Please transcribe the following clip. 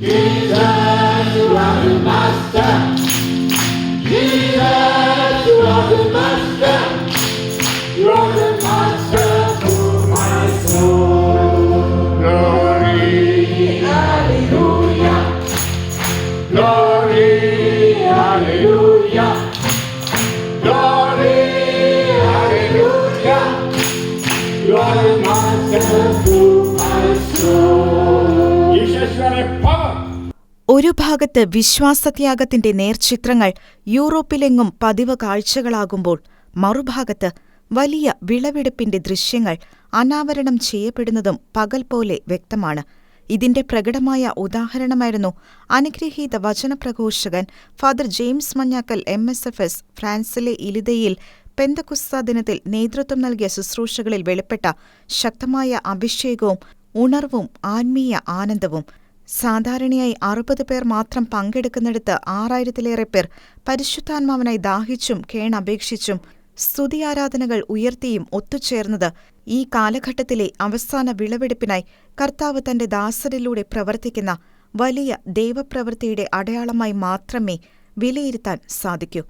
Jesus, you are the master. Jesus, you are the master. You are the master for my soul. Glory, hallelujah. Glory, hallelujah. Glory, hallelujah. You are the master ഒരു ഭാഗത്ത് വിശ്വാസത്യാഗത്തിന്റെ നേർചിത്രങ്ങൾ യൂറോപ്പിലെങ്ങും പതിവ് കാഴ്ചകളാകുമ്പോൾ മറുഭാഗത്ത് വലിയ വിളവെടുപ്പിന്റെ ദൃശ്യങ്ങൾ അനാവരണം ചെയ്യപ്പെടുന്നതും പകൽ പോലെ വ്യക്തമാണ്. ഇതിന്റെ പ്രകടമായ ഉദാഹരണമായിരുന്നു അനുഗ്രഹീത വചനപ്രഘോഷകൻ father James Manjackal M S F S ഫ്രാൻസിലെ ഇലിതയിൽ പെന്തകുസ്ത ദിനത്തിൽ നേതൃത്വം നൽകിയ ശുശ്രൂഷകളിൽ വെളിപ്പെട്ട ശക്തമായ അഭിഷേകവും ഉണർവും ആത്മീയ ആനന്ദവും സാധാരണയായി അറുപത് പേർ മാത്രം പങ്കെടുക്കുന്നിടത്ത് ആറായിരത്തിലേറെ പേർ പരിശുദ്ധാത്മാവിനായി ദാഹിച്ചും കേണപേക്ഷിച്ചും സ്തുതിയാരാധനകൾ ഉയർത്തിയും ഒത്തുചേർന്നത് ഈ കാലഘട്ടത്തിലെ അവസാന വിളവെടുപ്പിനായി കർത്താവ് തന്റെ ദാസരിലൂടെ പ്രവർത്തിക്കുന്ന വലിയ ദൈവപ്രവൃത്തിയുടെ അടയാളമായി മാത്രമേ വിലയിരുത്താൻ സാധിക്കൂ.